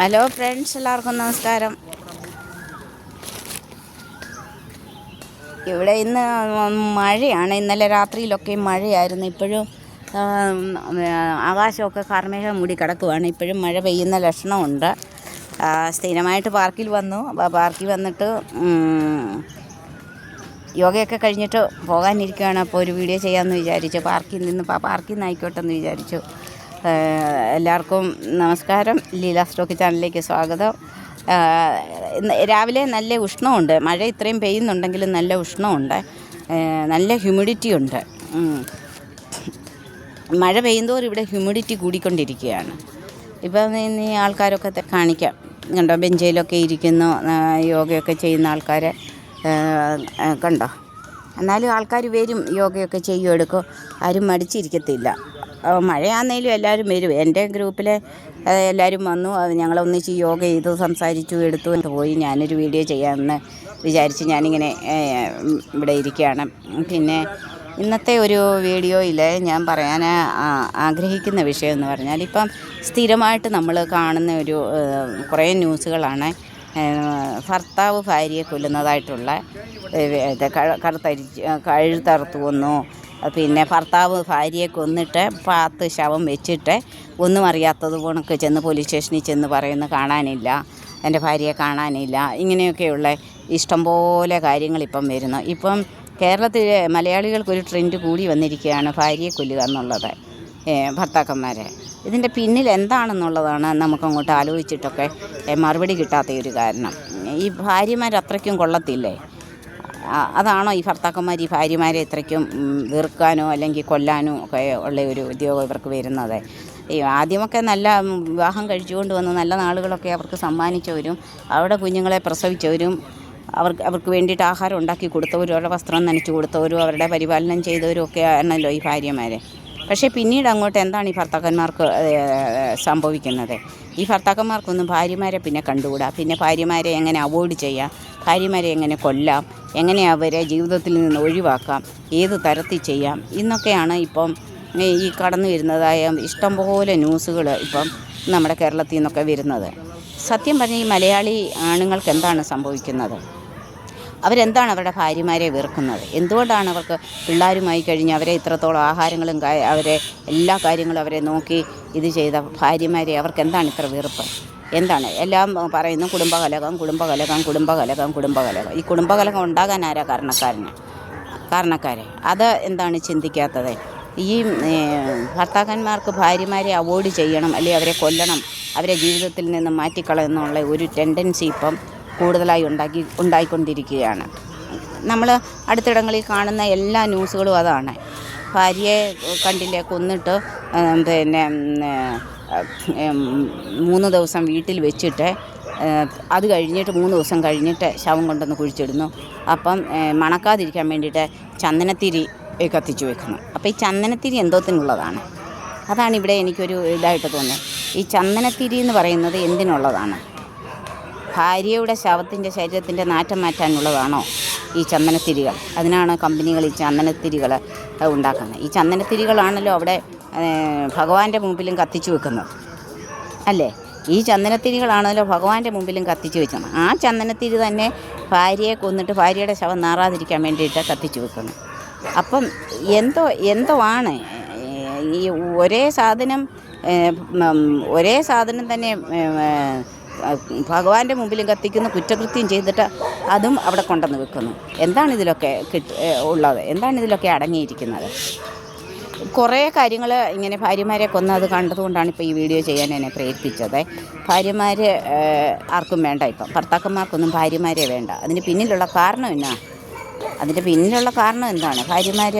Hello friends എല്ലാവർക്കും നമസ്കാരം. ഇവിടെ ഇന്ന് മഴയാണ്. ഇന്നലെ രാത്രിയിലൊക്കെ മഴയായിരുന്നു. ഇപ്പോഴും ആകാശമൊക്കെ കാർമേഘം മൂടി കിടക്കുവാണ്. ഇപ്പോഴും മഴ പെയ്യുന്ന ലക്ഷണമുണ്ട്. സ്ഥിരമായിട്ട് പാർക്കിൽ വന്നു. പാർക്കിൽ വന്നിട്ട് യോഗയൊക്കെ കഴിഞ്ഞിട്ട് പോകാനിരിക്കുകയാണ്. അപ്പോൾ ഒരു വീഡിയോ ചെയ്യാമെന്ന് വിചാരിച്ചു. പാർക്കിൽ നിന്ന് പാർക്കിൽ നിന്ന് ആയിക്കോട്ടെ എന്ന് വിചാരിച്ചു. എല്ലാവർക്കും നമസ്കാരം. ലീല സ്റ്റോക്ക് ചാനലിലേക്ക് സ്വാഗതം. രാവിലെ നല്ല ഉഷ്ണമുണ്ട്. മഴ ഇത്രയും പെയ്യുന്നുണ്ടെങ്കിലും നല്ല ഉഷ്ണമുണ്ട്. നല്ല ഹ്യൂമിഡിറ്റി ഉണ്ട്. മഴ പെയ്യുന്തോറും ഇവിടെ ഹ്യൂമിഡിറ്റി കൂടിക്കൊണ്ടിരിക്കുകയാണ്. ഇപ്പം ഇന്ന് ഈ ആൾക്കാരൊക്കെ കാണിക്കാം. കണ്ടോ ബെഞ്ചയിലൊക്കെ ഇരിക്കുന്നു. യോഗയൊക്കെ ചെയ്യുന്ന ആൾക്കാരെ. കണ്ടോ? എന്നാലും ആൾക്കാർ വരും യോഗയൊക്കെ ചെയ്യും എടുക്കും. ആരും മടിച്ചിരിക്കത്തില്ല. മഴയാന്നേലും എല്ലാവരും വരും. എന്റെ ഗ്രൂപ്പിലെ എല്ലാവരും വന്നു. ഞങ്ങളൊന്നിച്ച് യോഗ ചെയ്തു സംസാരിച്ചു എടുത്തു പോയി. ഞാനൊരു വീഡിയോ ചെയ്യാമെന്ന് വിചാരിച്ച് ഞാനിങ്ങനെ ഇവിടെ ഇരിക്കുകയാണ്. പിന്നെ ഇന്നത്തെ ഒരു വീഡിയോയിൽ ഞാൻ പറയാൻ ആഗ്രഹിക്കുന്ന വിഷയം എന്ന് പറഞ്ഞാൽ ഇപ്പം സ്ഥിരമായിട്ട് നമ്മൾ കാണുന്ന ഒരു കുറേ ന്യൂസുകളാണ്. ഭർത്താവ് ഭാര്യയെ കൊല്ലുന്നതായിട്ടുള്ള കഴുത്തരി കഴുത്തറുത്ത് പിന്നെ ഭർത്താവ് ഭാര്യയെ കൊന്നിട്ട് പാത്ത് ശവം വെച്ചിട്ട് ഒന്നും അറിയാത്തത് കണക്ക് ചെന്ന് പോലീസ് സ്റ്റേഷനിൽ ചെന്ന് പറയുന്നു കാണാനില്ല. എന്റെ ഭാര്യയെ കാണാനില്ല. ഇങ്ങനെയൊക്കെയുള്ള ഇഷ്ടംപോലെ കാര്യങ്ങൾ ഇപ്പം വരുന്നു. ഇപ്പം കേരളത്തിലെ മലയാളികൾക്കൊരു ട്രെൻഡ് കൂടി വന്നിരിക്കുകയാണ് ഭാര്യയെ കൊല്ലുക എന്നുള്ളത്. ഭർത്താക്കന്മാരെ. ഇതിന്റെ പിന്നിൽ എന്താണെന്നുള്ളതാണ് നമുക്കങ്ങോട്ട് ആലോചിച്ചിട്ടൊക്കെ മറുപടി കിട്ടാത്ത ഒരു കാരണം. ഈ ഭാര്യമാർ അത്രയ്ക്കും കൊള്ളത്തില്ലേ? അതാണോ ഈ ഭർത്താക്കന്മാർ ഈ ഭാര്യമാരെ ഇത്രയ്ക്കും വീർക്കാനോ അല്ലെങ്കിൽ കൊല്ലാനോ ഒക്കെ ഉള്ള ഒരു ഉദ്യോഗം ഇവർക്ക് വരുന്നത്? ഈ ആദ്യമൊക്കെ നല്ല വിവാഹം കഴിച്ചുകൊണ്ട് വന്ന് നല്ല നാളുകളൊക്കെ അവർക്ക് സമ്മാനിച്ചവരും അവിടെ കുഞ്ഞുങ്ങളെ പ്രസവിച്ചവരും അവർക്ക് അവർക്ക് വേണ്ടിയിട്ട് ആഹാരം ഉണ്ടാക്കി കൊടുത്തവരും അവരുടെ വസ്ത്രം നനച്ചു കൊടുത്തവരും അവരുടെ പരിപാലനം ചെയ്തവരും ഒക്കെ ആണല്ലോ ഈ ഭാര്യമാരെ. പക്ഷേ പിന്നീട് അങ്ങോട്ട് എന്താണ് ഈ ഭർത്താക്കന്മാർക്ക് സംഭവിക്കുന്നത്? ഈ ഭർത്താക്കന്മാർക്കൊന്നും ഭാര്യമാരെ പിന്നെ കണ്ടുകൂടാ? പിന്നെ ഭാര്യമാരെ എങ്ങനെ അവോയ്ഡ് ചെയ്യാം? ഭാര്യമാരെ എങ്ങനെ കൊല്ലാം? എങ്ങനെ അവരെ ജീവിതത്തിൽ നിന്ന് ഒഴിവാക്കാം? ഏത് തരത്തിൽ ചെയ്യാം? ഇന്നൊക്കെയാണ് ഇപ്പം ഈ കടന്നു വരുന്നതായ ഇഷ്ടംപോലെ ന്യൂസുകൾ ഇപ്പം നമ്മുടെ കേരളത്തിൽ നിന്നൊക്കെ വരുന്നത്. സത്യം പറഞ്ഞാൽ ഈ മലയാളി ആണുങ്ങൾക്ക് എന്താണ് സംഭവിക്കുന്നത്? അവരെന്താണ് അവരുടെ ഭാര്യമാരെ വെറുക്കുന്നത്? എന്തുകൊണ്ടാണ് അവർക്ക് പിള്ളേരുമായി കഴിഞ്ഞ് അവരെ ഇത്രത്തോളം ആഹാരങ്ങളും അവരെ എല്ലാ കാര്യങ്ങളും അവരെ നോക്കി ഇത് ചെയ്ത ഭാര്യമാരെ അവർക്ക് എന്താണ് ഇത്ര വെറുപ്പ്? എന്താണ്? എല്ലാം പറയുന്നു കുടുംബകലകം കുടുംബകലകം കുടുംബകലകം കുടുംബകലകം ഈ കുടുംബകലകം ഉണ്ടാകാൻ ആരാ കാരണക്കാരന്? കാരണക്കാരെ. അത് എന്താണ് ചിന്തിക്കാത്തത്? ഈ ഭർത്താക്കന്മാർക്ക് ഭാര്യമാരെ അവോയ്ഡ് ചെയ്യണം അല്ലെങ്കിൽ അവരെ കൊല്ലണം അവരെ ജീവിതത്തിൽ നിന്ന് മാറ്റിക്കളയെന്നുള്ള ഒരു ടെൻഡൻസി ഇപ്പം കൂടുതലായി ഉണ്ടാക്കി ഉണ്ടായിക്കൊണ്ടിരിക്കുകയാണ്. നമ്മൾ അടുത്തിടങ്ങളിൽ കാണുന്ന എല്ലാ ന്യൂസുകളും അതാണ്. ഭാര്യയെ കണ്ടില്ലേ കൊന്നിട്ട് പിന്നെ മൂന്ന് ദിവസം വീട്ടിൽ വെച്ചിട്ട് അത് കഴിഞ്ഞിട്ട് മൂന്ന് ദിവസം കഴിഞ്ഞിട്ട് ശവം കൊണ്ടൊന്ന് കുഴിച്ചിടുന്നു. അപ്പം മണക്കാതിരിക്കാൻ വേണ്ടിയിട്ട് ചന്ദനത്തിരി കത്തിച്ചു വെക്കുന്നു. അപ്പോൾ ഈ ചന്ദനത്തിരി എന്തോത്തിനുള്ളതാണ്? അതാണ് ഇവിടെ എനിക്കൊരു ഇതായിട്ട് തോന്നുന്നത്. ഈ ചന്ദനത്തിരി എന്ന് പറയുന്നത് എന്തിനുള്ളതാണ്? ഭാര്യയുടെ ശവത്തിന്റെ ശരീരത്തിന്റെ നാറ്റം മാറ്റാനുള്ളതാണോ ഈ ചന്ദനത്തിരികൾ? അതിനാണ് കമ്പനികൾ ഈ ചന്ദനത്തിരികൾ ഉണ്ടാക്കുന്നത്. ഈ ചന്ദനത്തിരികളാണല്ലോ അവിടെ ഭഗവാന്റെ മുമ്പിലും കത്തിച്ചു വെക്കുന്നത്. അല്ലേ? ഈ ചന്ദനത്തിരികളാണല്ലോ ഭഗവാന്റെ മുമ്പിലും കത്തിച്ചു വെച്ചത് ആ ചന്ദനത്തിരി തന്നെ ഭാര്യയെ കൊന്നിട്ട് ഭാര്യയുടെ ശവം നാറാതിരിക്കാൻ വേണ്ടിയിട്ട് കത്തിച്ചു വെക്കുന്നു. അപ്പം എന്തോ എന്തോ ആണ് ഈ ഒരേ സാധനം ഒരേ സാധനം തന്നെ ഭഗവാന്റെ മുമ്പിലും കത്തിക്കുന്നു കുറ്റകൃത്യം ചെയ്തിട്ട് അതും അവിടെ കൊണ്ടുവന്ന് വെക്കുന്നു. എന്താണ് ഇതിലൊക്കെ കിട്ട ഉള്ളത്? എന്താണ് ഇതിലൊക്കെ അടങ്ങിയിരിക്കുന്നത്? കുറേ കാര്യങ്ങൾ ഇങ്ങനെ ഭാര്യമാരെ കൊന്നത് കണ്ടതുകൊണ്ടാണ് ഇപ്പോൾ ഈ വീഡിയോ ചെയ്യാൻ എന്നെ പ്രേരിപ്പിച്ചത്. ഭാര്യമാർ ആർക്കും വേണ്ട ഇപ്പം. ഭർത്താക്കന്മാർക്കൊന്നും ഭാര്യമാരെ വേണ്ട. അതിന് പിന്നിലുള്ള കാരണം എന്നാ? അതിന്റെ പിന്നിലുള്ള കാരണം എന്താണ്? ഭാര്യമാർ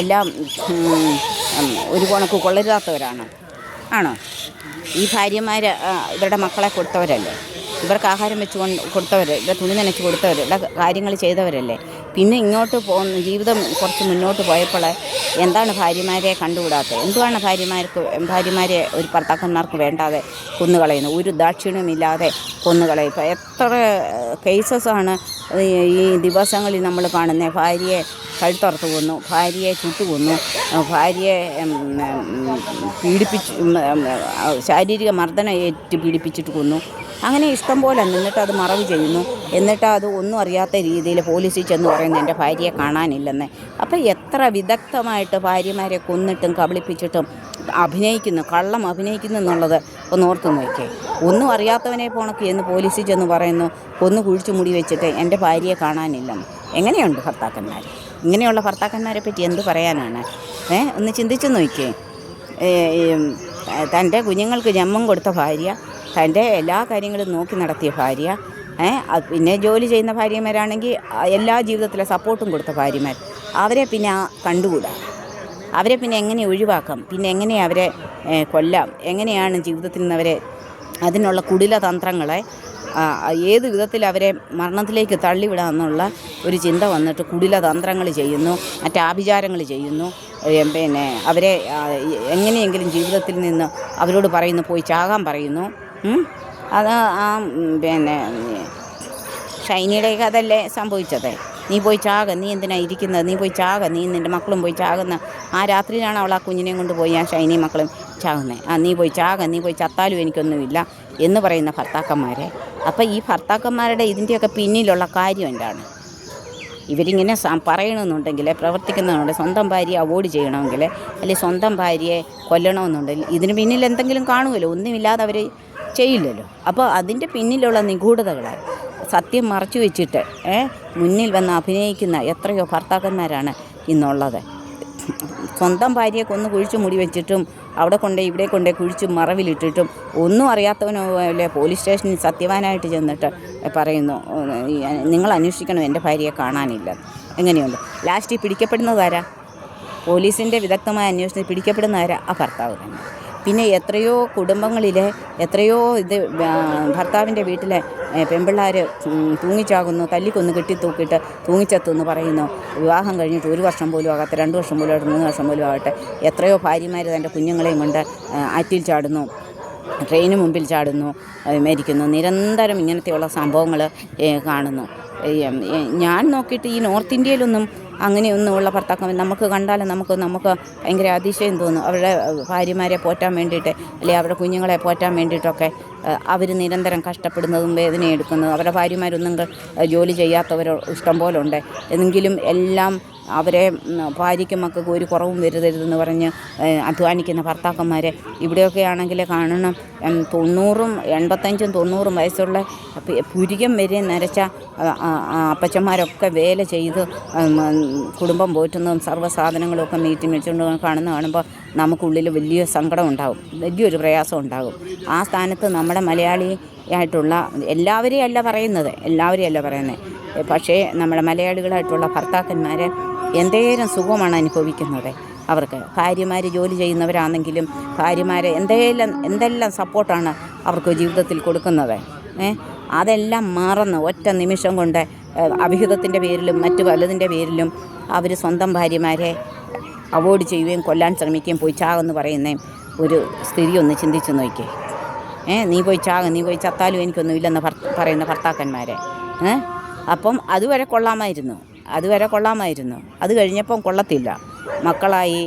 എല്ലാം ഒരു കണക്ക് കൊള്ളരുതാത്തവരാണ്. ആണോ? ഈ ഭാര്യമാർ ഇവരുടെ മക്കളെ കൊടുത്തവരല്ലേ? ഇവർക്ക് ആഹാരം വെച്ച് കൊടുത്തവർ ഇവരുടെ തുണി നനച്ച് കൊടുത്തവർ ഇവരുടെ കാര്യങ്ങൾ ചെയ്തവരല്ലേ? പിന്നെ ഇങ്ങോട്ട് പോകുന്ന ജീവിതം കുറച്ച് മുന്നോട്ട് പോയപ്പോൾ എന്താണ് ഭാര്യമാരെ കണ്ടുകൂടാത്തത്? എന്തുവാണ് ഭാര്യമാർക്ക് ഭാര്യമാരെ ഒരു ഭർത്താക്കന്മാർക്ക് വേണ്ടാതെ കൊന്നുകളയുന്നത്? ഒരു ദാക്ഷിണ്യമില്ലാതെ കൊന്നുകളയും ഇപ്പോൾ എത്ര കേസസാണ് ഈ ദിവസങ്ങളിൽ നമ്മൾ കാണുന്നത് ഭാര്യയെ കഴുത്തറുത്ത് കൊന്നു ഭാര്യയെ ചുട്ടുകൊന്നു ഭാര്യയെ പീഡിപ്പിച്ചു ശാരീരിക മർദ്ദനം ഏറ്റ് പീഡിപ്പിച്ചിട്ട് കൊന്നു. അങ്ങനെ ഇഷ്ടം പോലെ നിന്നിട്ട് അത് മറവ് ചെയ്യുന്നു. എന്നിട്ട് അത് ഒന്നും അറിയാത്ത രീതിയിൽ പോലീസിൽ ചെന്ന് പറയുന്നു എന്റെ ഭാര്യയെ കാണാനില്ലെന്ന്. അപ്പോൾ എത്ര വിദഗ്ധമായിട്ട് ഭാര്യമാരെ കൊന്നിട്ടും കബളിപ്പിച്ചിട്ടും അഭിനയിക്കുന്നു കള്ളം അഭിനയിക്കുന്നു എന്നുള്ളത് ഒന്ന് ഓർത്ത് നോക്കിയേ ഒന്നും അറിയാത്തവനെ പോണക്ക് എന്ന് പോലീസിൽ ചെന്ന് പറയുന്നു ഒന്ന് കുഴിച്ചു മുടി വെച്ചിട്ട് എന്റെ ഭാര്യയെ കാണാനില്ലെന്ന്. എങ്ങനെയുണ്ട് ഭർത്താക്കന്മാർ ഇങ്ങനെയുള്ള ഭർത്താക്കന്മാരെ പറ്റി എന്ത് പറയാനാണ്? ഏ ഒന്ന് ചിന്തിച്ചു നോക്കിയേ തന്റെ കുഞ്ഞുങ്ങൾക്ക് ജന്മം കൊടുത്ത ഭാര്യ തന്റെ എല്ലാ കാര്യങ്ങളും നോക്കി നടത്തിയ ഭാര്യ പിന്നെ ജോലി ചെയ്യുന്ന ഭാര്യമാരാണെങ്കിൽ എല്ലാ ജീവിതത്തിലെ സപ്പോർട്ടും കൊടുത്ത ഭാര്യമാർ. അവരെ പിന്നെ കണ്ടുകൂടാ. അവരെ പിന്നെ എങ്ങനെ ഒഴിവാക്കാം? പിന്നെ എങ്ങനെ അവരെ കൊല്ലാം? എങ്ങനെയാണ് ജീവിതത്തിൽ നിന്ന് അവരെ അതിനുള്ള കുടില തന്ത്രങ്ങളെ ഏത് വിധത്തിൽ അവരെ മരണത്തിലേക്ക് തള്ളിവിടാമെന്നുള്ള ഒരു ചിന്ത വന്നിട്ട് കുടില തന്ത്രങ്ങൾ ചെയ്യുന്നു മറ്റാഭിചാരങ്ങൾ ചെയ്യുന്നു. പിന്നെ അവരെ എങ്ങനെയെങ്കിലും ജീവിതത്തിൽ നിന്ന് അവരോട് പറയുന്നു പോയി ചാകാൻ പറയുന്നു? അത് ആ പിന്നെ ഷൈനിയുടെയൊക്കെ അതല്ലേ സംഭവിച്ചത്? നീ പോയി ചാക നീ എന്തിനാ ഇരിക്കുന്നത്? നീ പോയി ചാക നീ നിന്റെ മക്കളും പോയി ചാകുന്ന ആ രാത്രിയിലാണ് അവൾ ആ കുഞ്ഞിനെയും കൊണ്ട് പോയി ആ ഷൈനി മക്കളും ചാകുന്നത് ആ നീ പോയി ചാക നീ പോയി ചത്താലും എനിക്കൊന്നുമില്ല എന്ന് പറയുന്ന ഭർത്താക്കന്മാരെ. അപ്പോൾ ഈ ഭർത്താക്കന്മാരുടെ ഇതിന്റെയൊക്കെ പിന്നിലുള്ള കാര്യം എന്താണ്? ഇവരിങ്ങനെ പറയണമെന്നുണ്ടെങ്കിൽ പ്രവർത്തിക്കുന്നുണ്ടെങ്കിൽ സ്വന്തം ഭാര്യയെ അവോയ്ഡ് ചെയ്യണമെങ്കിൽ അല്ലെങ്കിൽ സ്വന്തം ഭാര്യയെ കൊല്ലണമെന്നുണ്ടെങ്കിൽ ഇതിന് പിന്നിൽ എന്തെങ്കിലും കാണുമല്ലോ? ഒന്നുമില്ലാതെ അവർ ചെയ്യില്ലല്ലോ. അപ്പോൾ അതിന്റെ പിന്നിലുള്ള നിഗൂഢതകളാണ് സത്യം മറച്ചു വെച്ചിട്ട് മുന്നിൽ വന്ന് അഭിനയിക്കുന്ന എത്രയോ ഭർത്താക്കന്മാരാണ് ഇന്നുള്ളത്. സ്വന്തം ഭാര്യയെ കൊന്ന് കുഴിച്ച് മുടി വെച്ചിട്ടും അവിടെ കൊണ്ടേ ഇവിടെ കൊണ്ടേ കുഴിച്ച് മറവിലിട്ടിട്ടും ഒന്നും അറിയാത്തവനോ പോലീസ് സ്റ്റേഷനിൽ സത്യവാനായിട്ട് ചെന്നിട്ട് പറയുന്നു നിങ്ങൾ അന്വേഷിക്കണം എന്റെ ഭാര്യയെ കാണാനില്ല. എങ്ങനെയുണ്ട്? ലാസ്റ്റ് പിടിക്കപ്പെടുന്നതാരാ പോലീസിന്റെ വിദഗ്ധമായ അന്വേഷണത്തിൽ പിടിക്കപ്പെടുന്നതാരാ ആ ഭർത്താവ് തന്നെ. പിന്നെ എത്രയോ കുടുംബങ്ങളിലെ എത്രയോ ഇത് ഭർത്താവിന്റെ വീട്ടിലെ പെൺപിള്ളേർ തൂങ്ങിച്ചാകുന്നു തല്ലിക്കൊന്ന് കെട്ടി തൂക്കിയിട്ട് തൂങ്ങിച്ചെത്തുമെന്ന് പറയുന്നു. വിവാഹം കഴിഞ്ഞിട്ട് ഒരു വർഷം പോലും ആകാത്ത രണ്ട് വർഷം പോലും ആകട്ടെ മൂന്ന് വർഷം പോലും ആകട്ടെ എത്രയോ ഭാര്യമാർ തന്റെ കുഞ്ഞുങ്ങളെയും കൊണ്ട് ആറ്റിൽ ചാടുന്നു ട്രെയിന് മുമ്പിൽ ചാടുന്നു മരിക്കുന്നു. നിരന്തരം ഇങ്ങനത്തെയുള്ള സംഭവങ്ങൾ കാണുന്നു. ഞാൻ നോക്കിയിട്ട് ഈ നോർത്ത് ഇന്ത്യയിലൊന്നും അങ്ങനെയൊന്നുമുള്ള ഭർത്താക്കന്മാർ നമുക്ക് കണ്ടാലും നമുക്ക് നമുക്ക് ഭയങ്കര അതിശയം തോന്നും. അവരുടെ ഭാര്യമാരെ പോറ്റാൻ വേണ്ടിയിട്ട് അല്ലെങ്കിൽ അവരുടെ കുഞ്ഞുങ്ങളെ പോറ്റാൻ വേണ്ടിയിട്ടൊക്കെ. അവർ നിരന്തരം കഷ്ടപ്പെടുന്നതും വേദനയെടുക്കുന്നതും അവരുടെ ഭാര്യമാരൊന്നും ജോലി ചെയ്യാത്തവരോ ഇഷ്ടം പോലെ ഉണ്ട് എന്നെങ്കിലും എല്ലാം അവരെ ഭാര്യയ്ക്കും മക്കൾക്കും ഒരു കുറവും വരുതരുതെന്ന് പറഞ്ഞ് അധ്വാനിക്കുന്ന ഭർത്താക്കന്മാരെ ഇവിടെയൊക്കെ ആണെങ്കിൽ കാണണം. തൊണ്ണൂറും എൺപത്തഞ്ചും തൊണ്ണൂറും വയസ്സുള്ള പുരികം വരെ നരച്ച അപ്പച്ചന്മാരൊക്കെ വേല ചെയ്ത് കുടുംബം പോറ്റുന്നതും സർവ സാധനങ്ങളും ഒക്കെ മീറ്റി മേടിച്ചുകൊണ്ട് കാണുന്ന കാണുമ്പോൾ നമുക്കുള്ളിൽ വലിയ സങ്കടം ഉണ്ടാകും വലിയൊരു പ്രയാസം ഉണ്ടാകും. ആ സ്ഥാനത്ത് നമ്മുടെ മലയാളി ആയിട്ടുള്ള എല്ലാവരെയും അല്ല പറയുന്നത് എല്ലാവരെയും അല്ല പറയുന്നത്. പക്ഷേ നമ്മുടെ മലയാളികളായിട്ടുള്ള ഭർത്താക്കന്മാർ എന്തേരം സുഖമാണ് അനുഭവിക്കുന്നത് അവർക്ക്. ഭാര്യമാർ ജോലി ചെയ്യുന്നവരാണെങ്കിലും ഭാര്യമാരെ എന്തെല്ലാം എന്തെല്ലാം സപ്പോർട്ടാണ് അവർക്ക് ജീവിതത്തിൽ കൊടുക്കുന്നത്. അതെല്ലാം മറന്ന് ഒറ്റ നിമിഷം കൊണ്ട് അഭിഹിതത്തിന്റെ പേരിലും മറ്റു പലതിന്റെ പേരിലും അവർ സ്വന്തം ഭാര്യമാരെ അവോയ്ഡ് ചെയ്യുകയും കൊല്ലാൻ ശ്രമിക്കുകയും പോയി ചാകെന്ന് പറയുന്ന ഒരു സ്ഥിതി ഒന്ന് ചിന്തിച്ച് നോക്കിയേ. നീ പോയി ചാ നീ പോയി ചത്താലും എനിക്കൊന്നുമില്ലെന്ന് പറയുന്ന ഭർത്താക്കന്മാരെ. അപ്പം അതുവരെ കൊള്ളാമായിരുന്നു. അതുവരെ കൊള്ളാമായിരുന്നു. അത് കഴിഞ്ഞപ്പം കൊള്ളത്തില്ല. മക്കളായി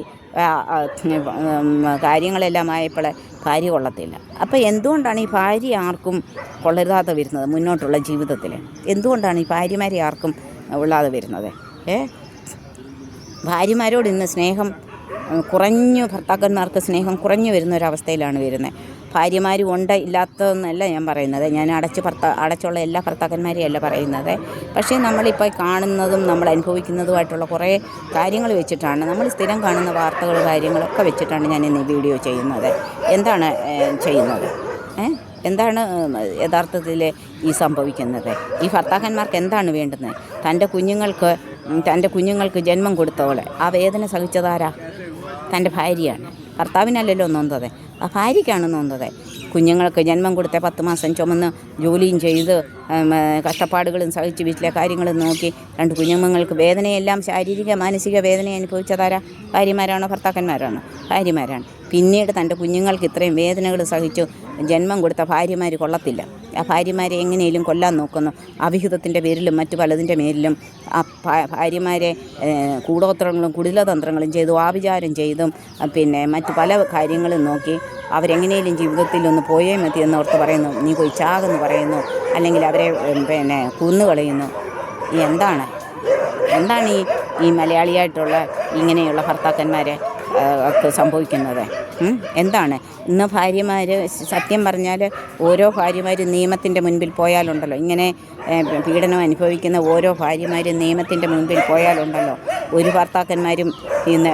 കാര്യങ്ങളെല്ലാം ആയപ്പോൾ ഭാര്യ കൊള്ളത്തില്ല. അപ്പോൾ എന്തുകൊണ്ടാണ് ഈ ഭാര്യ ആർക്കും കൊള്ളരുതാതെ വരുന്നത് മുന്നോട്ടുള്ള ജീവിതത്തിൽ എന്തുകൊണ്ടാണ് ഈ ഭാര്യമാരെ ആർക്കും ഉള്ളാതെ വരുന്നത്? ഏ ഭാര്യമാരോട് ഇന്ന് സ്നേഹം കുറഞ്ഞു ഭർത്താക്കന്മാർക്ക് സ്നേഹം കുറഞ്ഞു വരുന്ന ഒരവസ്ഥയിലാണ് വരുന്നത്. ഭാര്യമാരും ഉണ്ട് ഇല്ലാത്തതെന്നല്ല ഞാൻ പറയുന്നത്. ഞാൻ അടച്ച് ഭർത്ത അടച്ചുള്ള എല്ലാ ഭർത്താക്കന്മാരെയും അല്ല പറയുന്നത്. പക്ഷേ നമ്മളിപ്പോൾ കാണുന്നതും നമ്മൾ അനുഭവിക്കുന്നതുമായിട്ടുള്ള കുറേ കാര്യങ്ങൾ വെച്ചിട്ടാണ് നമ്മൾ സ്ഥിരം കാണുന്ന വാർത്തകൾ കാര്യങ്ങളൊക്കെ വെച്ചിട്ടാണ് ഞാൻ ഇന്ന് വീഡിയോ ചെയ്യുന്നത്. എന്താണ് ചെയ്യുന്നത്? എന്താണ് യഥാർത്ഥത്തിൽ ഈ സംഭവിക്കുന്നത്? ഈ ഭർത്താക്കന്മാർക്ക് എന്താണ് വേണ്ടുന്നത്? തന്റെ കുഞ്ഞുങ്ങൾക്ക് തന്റെ കുഞ്ഞുങ്ങൾക്ക് ജന്മം കൊടുത്തവളെ ആ വേദന സഹിച്ചതാരാ? തന്റെ ഭാര്യയാണ്. ഭർത്താവിനല്ലല്ലോ നൊന്തത്. ആ ഭാര്യയ്ക്കാണ് നൊന്തത്. കുഞ്ഞുങ്ങൾക്ക് ജന്മം കൊടുത്ത പത്ത് മാസം ചുമന്ന് ജോലിയും ചെയ്ത് കഷ്ടപ്പാടുകളും സഹിച്ച് വീട്ടിലെ കാര്യങ്ങളും നോക്കി രണ്ട് കുഞ്ഞുങ്ങൾക്ക് വേദനയെല്ലാം ശാരീരിക മാനസിക വേദന അനുഭവിച്ചതാരാ? ഭാര്യമാരാണോ? ഭർത്താക്കന്മാരാണോ? ഭാര്യമാരാണ്. പിന്നീട് തന്റെ കുഞ്ഞുങ്ങൾക്ക് ഇത്രയും വേദനകൾ സഹിച്ചു ജന്മം കൊടുത്ത ഭാര്യമാർ കൊള്ളത്തില്ല. ആ ഭാര്യമാരെ എങ്ങനെയും കൊല്ലാൻ നോക്കുന്നു. അവിഹിതത്തിന്റെ പേരിലും മറ്റു പലതിന്റെ പേരിലും ആ ഭാര്യമാരെ കൂടോത്രങ്ങളും കുടിലതന്ത്രങ്ങളും ചെയ്തു ആഭിചാരം ചെയ്തും പിന്നെ മറ്റു പല കാര്യങ്ങളും നോക്കി അവരെങ്ങനെയും ജീവിതത്തിൽ ഒന്ന് പോയേ മതി എന്നോർത്ത് പറയുന്നു. നീ പോയി ചാകെന്ന് പറയുന്നു. അല്ലെങ്കിൽ അവരെ പിന്നെ കുന്നുകളയുന്നു കളയുന്നു. എന്താണ്? എന്താണ് ഈ ഈ മലയാളിയായിട്ടുള്ള ഇങ്ങനെയുള്ള ഭർത്താക്കന്മാരെ ഒക്കെ സംഭവിക്കുന്നത്? എന്താണ്? ഇന്ന് ഭാര്യമാർ സത്യം പറഞ്ഞാൽ ഓരോ ഭാര്യമാരും നിയമത്തിന്റെ മുൻപിൽ പോയാലുണ്ടല്ലോ. ഇങ്ങനെ പീഡനം അനുഭവിക്കുന്ന ഓരോ ഭാര്യമാരും നിയമത്തിന്റെ മുൻപിൽ പോയാലുണ്ടല്ലോ. ഒരു ഭർത്താക്കന്മാരും ഇന്ന്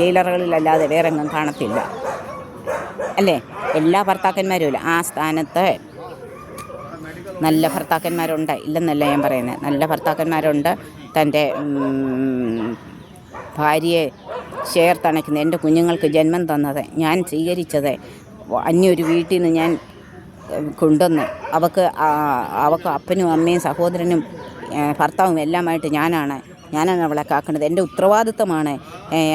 ജയിലറുകളിലല്ലാതെ വേറെ എങ്ങും കാണത്തില്ല. അല്ലേ? എല്ലാ ഭർത്താക്കന്മാരും ഇല്ല. ആ സ്ഥാനത്ത് നല്ല ഭർത്താക്കന്മാരുണ്ട്. ഇല്ലെന്നല്ല ഞാൻ പറയുന്നത് നല്ല ഭർത്താക്കന്മാരുണ്ട്. തന്റെ ഭാര്യയെ ചേർത്തണയ്ക്കുന്നത് എന്റെ കുഞ്ഞുങ്ങൾക്ക് ജന്മം തന്നത് ഞാൻ സ്വീകരിച്ചത് അന്യൊരു വീട്ടിൽ നിന്ന് ഞാൻ കൊണ്ടുവന്ന്. അവക്ക് അവക്ക് അപ്പനും അമ്മയും സഹോദരനും ഭർത്താവും എല്ലാമായിട്ട് ഞാനാണ്. ഞാനാണ് അവളെ കാക്കുന്നത് എന്റെ ഉത്തരവാദിത്തമാണ്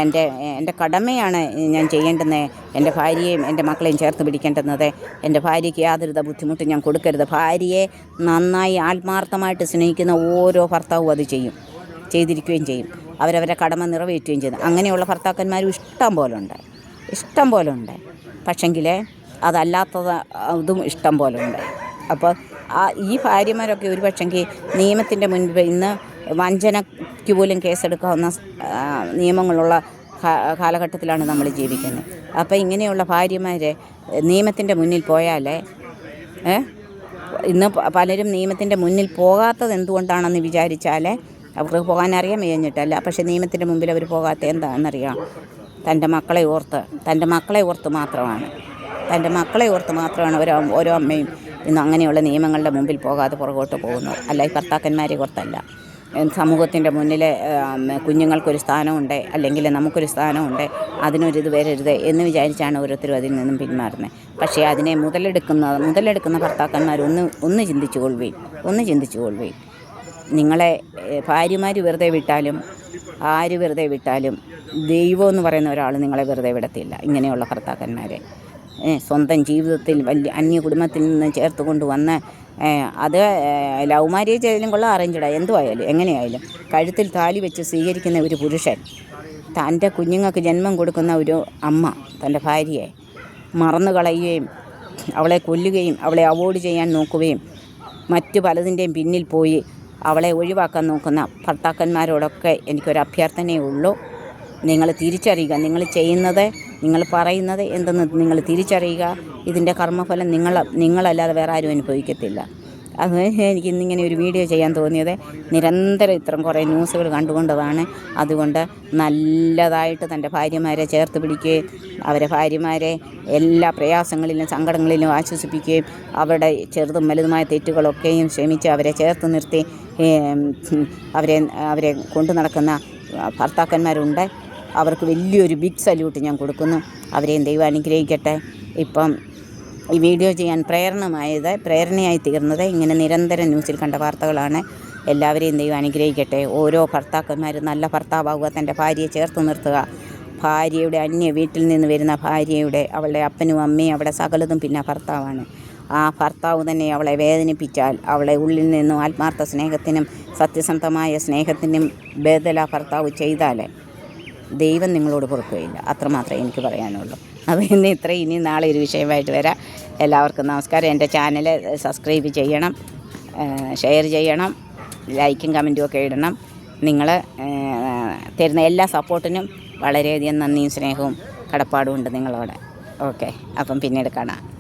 എന്റെ എന്റെ കടമയാണ് ഞാൻ ചെയ്യേണ്ടുന്നത് എന്റെ ഭാര്യയും എന്റെ മക്കളെയും ചേർത്ത് പിടിക്കേണ്ടുന്നത്. എന്റെ ഭാര്യയ്ക്ക് യാതൊരു ബുദ്ധിമുട്ടും ഞാൻ കൊടുക്കരുത്. ഭാര്യയെ നന്നായി ആത്മാർത്ഥമായിട്ട് സ്നേഹിക്കുന്ന ഓരോ ഭർത്താവും അത് ചെയ്യും ചെയ്തിരിക്കുകയും ചെയ്യും. അവരവരെ കടമ നിറവേറ്റുകയും ചെയ്തു അങ്ങനെയുള്ള ഭർത്താക്കന്മാരും ഇഷ്ടം പോലെ ഉണ്ട് ഇഷ്ടം പോലെ ഉണ്ട് പക്ഷെങ്കിൽ അതല്ലാത്തത് അതും ഇഷ്ടം പോലെ ഉണ്ട് അപ്പോൾ ഈ ഭാര്യമാരൊക്കെ ഒരു പക്ഷെങ്കിൽ നിയമത്തിന്റെ മുൻപിൽ ഇന്ന് വഞ്ചനയ്ക്ക് പോലും കേസെടുക്കാവുന്ന നിയമങ്ങളുള്ള കാലഘട്ടത്തിലാണ് നമ്മൾ ജീവിക്കുന്നത്. അപ്പോൾ ഇങ്ങനെയുള്ള ഭാര്യമാരെ നിയമത്തിന്റെ മുന്നിൽ പോയാലേ ഇന്ന് പലരും നിയമത്തിന്റെ മുന്നിൽ പോകാത്തത് എന്തുകൊണ്ടാണെന്ന് വിചാരിച്ചാൽ അവർക്ക് പോകാൻ വയ്യഞ്ഞിട്ടല്ല പക്ഷേ നിയമത്തിന്റെ മുമ്പിൽ അവർ പോകാത്ത എന്താണെന്നറിയാം? തന്റെ മക്കളെ ഓർത്ത് തന്റെ മക്കളെ ഓർത്ത് മാത്രമാണ്. തന്റെ മക്കളെ ഓർത്ത് മാത്രമാണ് ഓരോ ഓരോ അമ്മയും ഇന്ന് അങ്ങനെയുള്ള നിയമങ്ങളുടെ മുമ്പിൽ പോകാതെ പുറകോട്ട് പോകുന്നു. അല്ല ഈ ഭർത്താക്കന്മാരെ കുറത്തല്ല സമൂഹത്തിന്റെ മുന്നിൽ കുഞ്ഞുങ്ങൾക്കൊരു സ്ഥാനമുണ്ട് അല്ലെങ്കിൽ നമുക്കൊരു സ്ഥാനമുണ്ട് അതിനൊരിത് വരരുത് എന്ന് വിചാരിച്ചാണ് ഓരോരുത്തരും അതിൽ നിന്നും പിന്മാറുന്നത്. പക്ഷേ അതിനെ മുതലെടുക്കുന്ന മുതലെടുക്കുന്ന ഭർത്താക്കന്മാർ ഒന്ന് ഒന്ന് ചിന്തിച്ചു കൊള്ളുകയും ഒന്ന് ചിന്തിച്ചു കൊള്ളുകയും നിങ്ങളെ ഭാര്യമാർ വെറുതെ വിട്ടാലും ആര് വെറുതെ വിട്ടാലും ദൈവം എന്ന് പറയുന്ന ഒരാൾ നിങ്ങളെ വെറുതെ വിടത്തില്ല. ഇങ്ങനെയുള്ള ഭർത്താക്കന്മാരെ. സ്വന്തം ജീവിതത്തിൽ വലിയ അന്യ കുടുംബത്തിൽ നിന്ന് ചേർത്ത് കൊണ്ടുവന്ന് അത് ലവ് മാരേജ് ആയാലും കൊള്ളാം അറേഞ്ച്ഡ് എന്തുമായാലും എങ്ങനെയായാലും കഴുത്തിൽ താലി വെച്ച് സ്വീകരിക്കുന്ന ഒരു പുരുഷൻ തന്റെ കുഞ്ഞുങ്ങൾക്ക് ജന്മം കൊടുക്കുന്ന ഒരു അമ്മ തന്റെ ഭാര്യയെ മറന്നു കളയുകയും അവളെ കൊല്ലുകയും അവളെ അവോയ്ഡ് ചെയ്യാൻ നോക്കുകയും മറ്റു പലതിന്റെയും പിന്നിൽ പോയി അവളെ ഒഴിവാക്കാൻ നോക്കുന്ന ഭർത്താക്കന്മാരോടൊക്കെ എനിക്കൊരു അഭ്യർത്ഥനയേ ഉള്ളൂ. നിങ്ങൾ തിരിച്ചറിയുക നിങ്ങൾ ചെയ്യുന്നത് നിങ്ങൾ പറയുന്നത് എന്തെന്ന് നിങ്ങൾ തിരിച്ചറിയുക. ഇതിന്റെ കർമ്മഫലം നിങ്ങൾ നിങ്ങളല്ലാതെ വേറെ ആരും അനുഭവിക്കത്തില്ല. അത് എനിക്ക് ഇന്നിങ്ങനെ ഒരു വീഡിയോ ചെയ്യാൻ തോന്നിയത് നിരന്തരം ഇത്തരം കുറേ ന്യൂസുകൾ കണ്ടുകൊണ്ടതാണ്. അതുകൊണ്ട് നല്ലതായിട്ട് തന്റെ ഭാര്യമാരെ ചേർത്ത് പിടിക്കുകയും അവരെ ഭാര്യമാരെ എല്ലാ പ്രയാസങ്ങളിലും സങ്കടങ്ങളിലും ആശ്വസിപ്പിക്കുകയും അവരുടെ ചെറുതും വലുതുമായ തെറ്റുകളൊക്കെയും ക്ഷമിച്ച് അവരെ ചേർത്ത് നിർത്തി അവരെ അവരെ കൊണ്ടു നടക്കുന്ന ഭർത്താക്കന്മാരുണ്ട്. അവർക്ക് വലിയൊരു ബിഗ് സല്യൂട്ട് ഞാൻ കൊടുക്കുന്നു. അവരെയും ദൈവം അനുഗ്രഹിക്കട്ടെ. ഇപ്പം ഈ വീഡിയോ ചെയ്യാൻ പ്രേരണമായത് പ്രേരണയായി തീർന്നത് ഇങ്ങനെ നിരന്തരം ന്യൂസിൽ കണ്ട വാർത്തകളാണ്. എല്ലാവരെയും ദൈവം അനുഗ്രഹിക്കട്ടെ. ഓരോ ഭർത്താക്കന്മാരും നല്ല ഭർത്താവാകുക തന്റെ ഭാര്യയെ ചേർത്ത് നിർത്തുക. ഭാര്യയുടെ അന്യ വീട്ടിൽ നിന്ന് വരുന്ന ഭാര്യയുടെ അവളുടെ അപ്പനും അമ്മയും അവിടെ സകലതും പിന്നെ ഭർത്താവാണ്. ആ ഭർത്താവ് തന്നെ അവളെ വേദനിപ്പിച്ചാൽ അവളെ ഉള്ളിൽ നിന്നും ആത്മാർത്ഥ സ്നേഹത്തിനും സത്യസന്ധമായ സ്നേഹത്തിനും ബേദല ഭർത്താവ് ചെയ്താൽ ദൈവം നിങ്ങളോട് പുറക്കുകയില്ല. അത്രമാത്രമേ എനിക്ക് പറയാനുള്ളൂ. അപ്പോൾ ഇന്ന് ഇത്രയും ഇനി നാളെ ഒരു വിഷയമായിട്ട് വരാം. എല്ലാവർക്കും നമസ്കാരം. എന്റെ ചാനൽ സബ്സ്ക്രൈബ് ചെയ്യണം ഷെയർ ചെയ്യണം ലൈക്കും കമന്റും ഒക്കെ ഇടണം. നിങ്ങൾ തരുന്ന എല്ലാ സപ്പോർട്ടിനും വളരെയധികം നന്ദിയും സ്നേഹവും കടപ്പാടും ഉണ്ട് നിങ്ങളോട്. ഓക്കെ. അപ്പം പിന്നീട് കാണാം.